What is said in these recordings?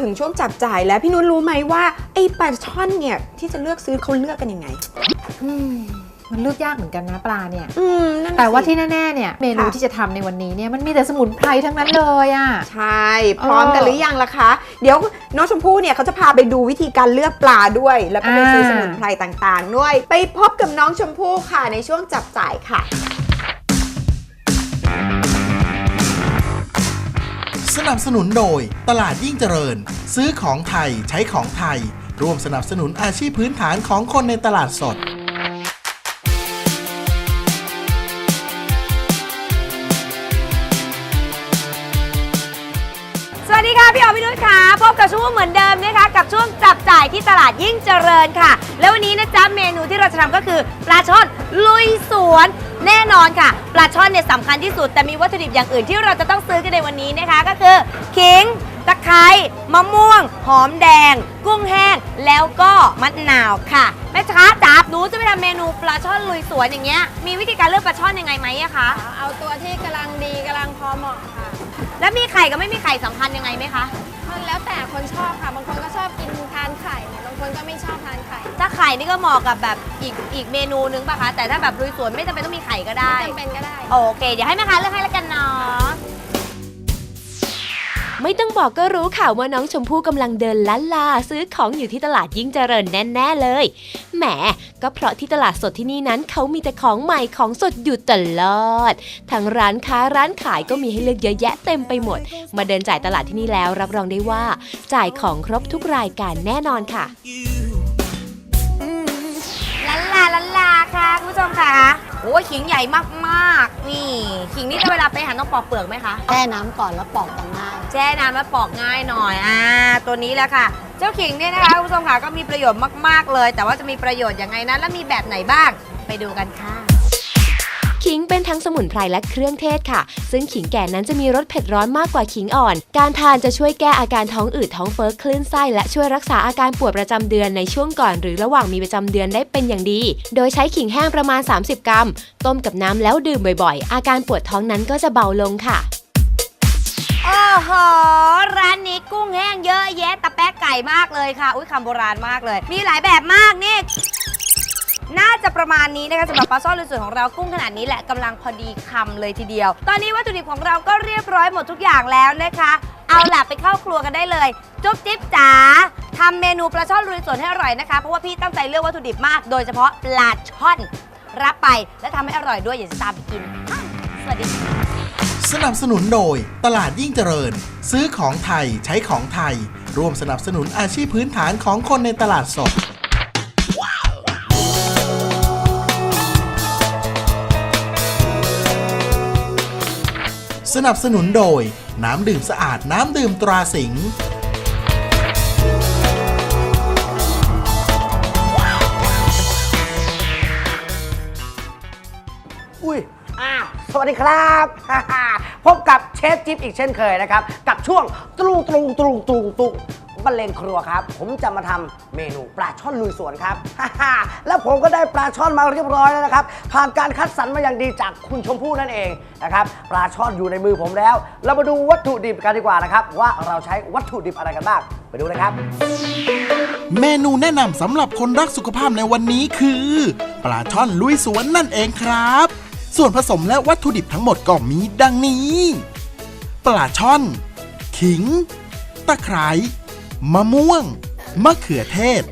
ถึงช่วงจับจ่ายแล้วพี่นุ้นรู้ไหมว่าไอ้ปลาช่อนเนี่ยที่จะเลือกซื้อเขาเลือกกันยังไง อืมมันเลือกยากเหมือนกันนะปลาเนี่ยอืมนั่นน่ะแต่ว่าสิที่แน่ๆเนี่ยเมนูค่ะที่จะทำในวันนี้เนี่ยมันมีแต่สมุนไพรทั้งนั้นเลยอะ ใช่ พร้อมกันหรือยังล่ะคะ เดี๋ยวน้องชมพู่เนี่ยเขาจะพาไปดูวิธีการเลือกปลาด้วย แล้วก็ไปซื้อสมุนไพรต่างๆด้วย ไปพบกับน้องชมพู่ค่ะในช่วงจับจ่ายค่ะ นับสนุนโดย ตลาดยิ่งเจริญ ซื้อของไทยใช้ของไทย ร่วมสนับสนุนอาชีพพื้นฐานของคนในตลาดสด กับช่วงเหมือนเดิมนะคะ กับช่วงจับจ่ายที่ตลาดยิ่งเจริญค่ะ แล้ววันนี้นะจ๊ะเมนูที่เราจะทำก็คือปลาช่อนลุยสวนแน่นอนค่ะ ปลาช่อนเนี่ยสำคัญที่สุด แต่มีวัตถุดิบอย่างอื่นที่เราจะต้องซื้อกันในวันนี้นะคะ ก็คือขิงตะไคร้มะม่วง หอมแดง กุ้งแห้ง แล้วก็มะนาวค่ะแม่ค้าจ๋าหนูจะไปทำเมนูปลาช่อนลุยสวนอย่างเงี้ยมีวิธีการเลือกปลาช่อนยังไงไหมอะคะเอาตัวที่กำลังดีกำลังพอเหมาะค่ะ แล้วมีไข่กับไม่มีไข่สำคัญยังไงไหมคะ มันแล้วแต่คนชอบค่ะ บางคนก็ชอบกินทานไข่ บางคนก็ไม่ชอบทานไข่ถ้าไข่นี่ก็เหมาะกับแบบอีกอีกเมนูนึงป่ะคะ แต่ถ้าแบบลุยสวนไม่จำเป็นต้องมีไข่ก็ได้ จำเป็นก็ได้ โอเค เดี๋ยวให้แม่ค้าเลือกให้แล้วกันเนาะ ไม่ต้องบอกก็รู้ค่ะว่าน้องชมพู่กำลังเดินล้านลาซื้อของอยู่ที่ตลาดยิ่งเจริญแน่ๆเลย แหม ก็เพราะที่ตลาดสดที่นี่นั้นเขามีแต่ของใหม่ของสดอยู่ตลอด ทั้งร้านค้าร้านขายก็มีให้เลือกเยอะแยะเต็มไปหมด มาเดินจ่ายตลาดที่นี่แล้วรับรองได้ว่า จ่ายของครบทุกรายการแน่นอนค่ะลันลาลันลาค่ะคุณผู้ชมค่ะโอ้ยขิงใหญ่มากๆนี่ขิงนี่เวลาไปหั่นต้องปอกเปลือกไหมคะ แช่น้ำก่อนแล้วปอกกันง่าย แช่น้ำแล้วปอกง่ายหน่อยอ่าตัวนี้แหละค่ะ เจ้าขิงเนี่ยนะคะคุณผู้ชมค่ะก็มีประโยชน์มากๆเลย แต่ว่าจะมีประโยชน์ยังไงนะและมีแบบไหนบ้าง ไปดูกันค่ะขิงเป็นทั้งสมุนไพรและเครื่องเทศค่ะ ซึ่งขิงแก่นั้นจะมีรสเผ็ดร้อนมากกว่าขิงอ่อน การทานจะช่วยแก้อาการท้องอืดท้องเฟ้อคลื่นไส้และช่วยรักษาอาการปวดประจำเดือนในช่วงก่อนหรือระหว่างมีประจำเดือนได้เป็นอย่างดี โดยใช้ขิงแห้งประมาณ 30 กรัม ต้มกับน้ำแล้วดื่มบ่อยๆ อาการปวดท้องนั้นก็จะเบาลงค่ะ โอ้โห ร้านนี้กุ้งแห้งเยอะแยะตะแป๊กไก่มากเลยค่ะ อุ้ยคำโบราณมากเลย มีหลายแบบมากนี่ น่าจะประมาณนี้นะคะสำหรับปลาซ่อนลุยสวนของเรากุ้งขนาดนี้แหละกำลังพอดีคำเลยทีเดียว ตอนนี้วัตถุดิบของเราก็เรียบร้อยหมดทุกอย่างแล้วนะคะ เอาล่ะไปเข้าครัวกันได้เลย จุ๊บจิ๊บจ๋าทำเมนูปลาช่อนลุยสวนให้อร่อยนะคะ เพราะว่าพี่ตั้งใจเลือกวัตถุดิบมาก โดยเฉพาะปลาช่อน รับไปและทำให้อร่อยด้วยอย่าจะตามไปกินอ้าวสวัสดีค่ะ สนับสนุนโดย ตลาดยิ่งเจริญ ซื้อของไทยใช้ของไทย ร่วมสนับสนุนอาชีพพื้นฐานของคนในตลาดสด สนับสนุนโดย น้ำดื่มสะอาดน้ำดื่มตราสิงห์อุ้ย สวัสดีครับ พบกับเชฟจิ๊บอีกเช่นเคยนะครับ กับช่วงตรุงตรุงตรุงตรุงตรุงบรรเลงครัวครับ ผมจะมาทำเมนูปลาช่อนลุยสวนครับ แล้วผมก็ได้ปลาช่อนมาเรียบร้อยแล้วนะครับ ผ่านการคัดสรรมาอย่างดีจากคุณชมพู่นั่นเองนะครับ ปลาช่อนอยู่ในมือผมแล้ว เรามาดูวัตถุดิบกันดีกว่านะครับ ว่าเราใช้วัตถุดิบอะไรกันบ้าง ไปดูเลยครับ เมนูแนะนำสำหรับคนรักสุขภาพในวันนี้คือ ปลาช่อนลุยสวนนั่นเองครับ ส่วนผสมและวัตถุดิบทั้งหมดก็มีดังนี้ ปลาช่อน ขิง ตะไคร้มะม่วง มะเขือเทศ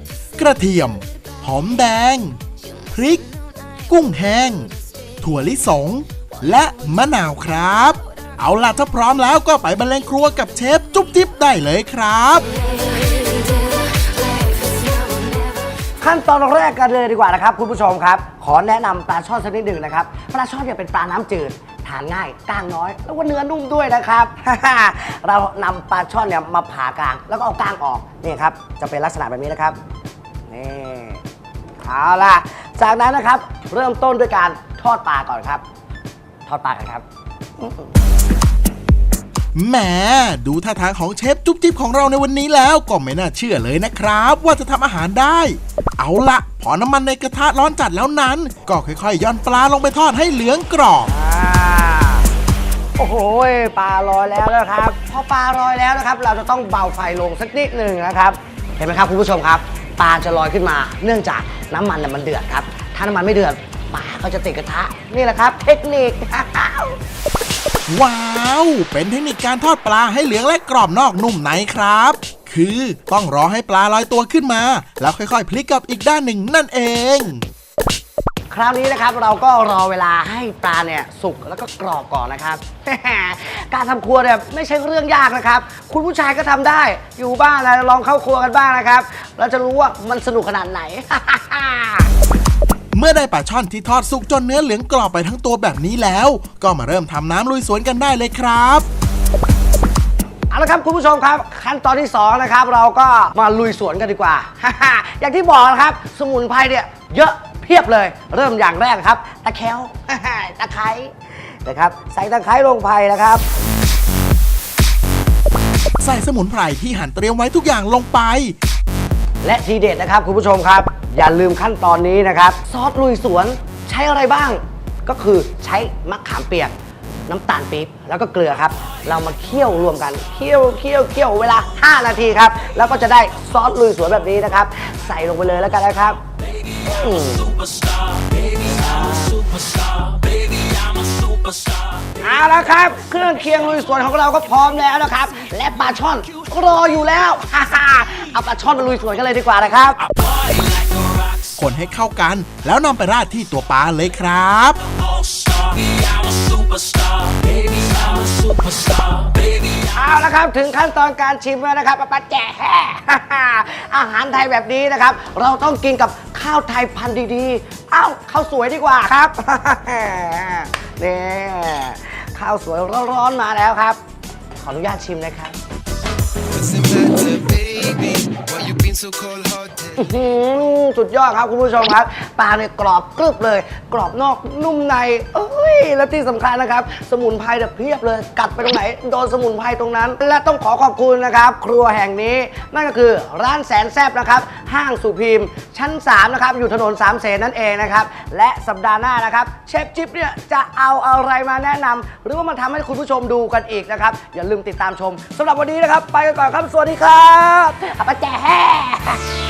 กระเทียม หอมแดง พริก กุ้งแห้ง ถั่วลิสง และมะนาวครับ เอาล่ะถ้าพร้อมแล้วก็ไปบรรเลงครัวกับเชฟจุ๊บจิ๊บได้เลยครับ ขั้นตอนแรกกันเลยดีกว่านะครับคุณผู้ชมครับ ขอแนะนำปลาช่อนสักนิดหนึ่งนะครับปลาช่อนเนี่ยเป็นปลาน้ำจืดทานง่ายกล้างน้อย แล้วก็เนื้อนุ่มด้วยนะครับ เรานำปลาช่อนเนี่ยมาผ่ากลาง แล้วก็เอากล้างออกนี่ครับจะเป็นลักษณะแบบนี้นะครับนี่ เอาล่ะ จากนั้นนะครับ เริ่มต้นด้วยการทอดปลาก่อนครับ ทอดปลากันครับ แหมดูท่าทางของเชฟจุ๊บจิ๊บของเราในวันนี้แล้วก็ไม่น่าเชื่อเลยนะครับ ว่าจะทำอาหารได้ เอาละพอน้ำมันในกระทะร้อนจัดแล้วนั้น ก็ค่อยๆย่อนปลาลงไปทอดให้เหลืองกรอบ โอ้โหปลาลอยแล้วนะครับพอปลาลอยแล้วนะครับ เราจะต้องเบาไฟลงสักนิดหนึ่งนะครับ เห็นไหมครับคุณผู้ชมครับ ปลาจะลอยขึ้นมา เนื่องจากน้ำมันน่ะมันเดือดครับ ถ้าน้ำมันไม่เดือดปลาก็จะติดกระทะนี่แหละครับ เทคนิค ว้าว เป็นเทคนิคการทอดปลาให้เหลืองและกรอบนอกนุ่มในครับ คือต้องรอให้ปลาลอยตัวขึ้นมา แล้วค่อยๆ พลิกกลับอีกด้านหนึ่งนั่นเอง คราวนี้นะครับเราก็รอเวลาให้ปลาเนี่ยสุกแล้วก็กรอบก่อนนะครับ การทำครัวเนี่ยไม่ใช่เรื่องยากนะครับ คุณผู้ชายก็ทำได้ อยู่บ้านนะลองเข้าครัวกันบ้างนะครับแล้วจะรู้ว่ามันสนุกขนาดไหน เมื่อได้ปลาช่อนที่ทอดสุกจนเนื้อเหลืองกรอบไปทั้งตัวแบบนี้แล้ว ก็มาเริ่มทำน้ำลุยสวนกันได้เลยครับเอาละครับคุณผู้ชมครับ ขั้นตอนที่2นะครับเราก็มาลุยสวนกันดีกว่า อย่างที่บอกนะครับ สมุนไพรเนี่ยเยอะเพียบเลย เริ่มอย่างแรกครับ ตะแคร้วตะไคร้นะครับใส่ตะไคร้ลงไปนะครับ ใส่สมุนไพรที่หั่นเตรียมไว้ทุกอย่างลงไป และทีเด็ดนะครับคุณผู้ชมครับ อย่าลืมขั้นตอนนี้นะครับ ซอสลุยสวนใช้อะไรบ้าง ก็คือใช้มะขามเปียก น้ำตาลปี๊บแล้วก็เกลือครับ เรามาเคี่ยวรวมกันเคี่ยวเคี่ยวเคี่ยวเวลา 5 นาทีครับ แล้วก็จะได้ซอสลุยสวนแบบนี้นะครับ ใส่ลงไปเลยแล้วกันนะครับอืมเอาละครับ เครื่องเคียงลุยสวนของเราก็พร้อมแล้วนะครับ และปลาช่อนรออยู่แล้วฮ่าเอาปลาช่อนมาลุยสวนกันเลยดีกว่านะครับ คนให้เข้ากัน แล้วนำไปราดที่ตัวปลาเลยครับเอาละครับถึงขั้นตอนการชิมแล้วนะครับป้าป้าแจ๋แห่อาหารไทยแบบนี้นะครับ เราต้องกินกับข้าวไทยพันธุ์ดีๆ เอ้าข้าวสวยดีกว่าครับนี่ข้าวสวยร้อนๆมาแล้วครับ ขออนุญาตชิมนะครับ อื้อหือสุดยอดครับคุณผู้ชมครับ ปลาเนี่ยกรอบกรึบเลย กรอบนอกนุ่มในเอ้ยและที่สำคัญนะครับ สมุนไพรเนี่ยเพียบเลยกัดไปตรงไหนโดนสมุนไพรตรงนั้น และต้องขอขอบคุณนะครับ ครัวแห่งนี้นั่นก็คือร้านแสนแซบนะครับ ห้างสุพิมพ์ ชั้น 3 นะครับ อยู่ถนนสามเสนนั่นเองนะครับ และสัปดาห์หน้านะครับ เชฟจิ๊บเนี่ยจะเอาอะไรมาแนะนำหรือว่ามาทำให้คุณผู้ชมดูกันอีกนะครับ อย่าลืมติดตามชมสำหรับวันนี้นะครับ ไปกันก่อนครับสวัสดีครับอาปาแจ๋ Yes!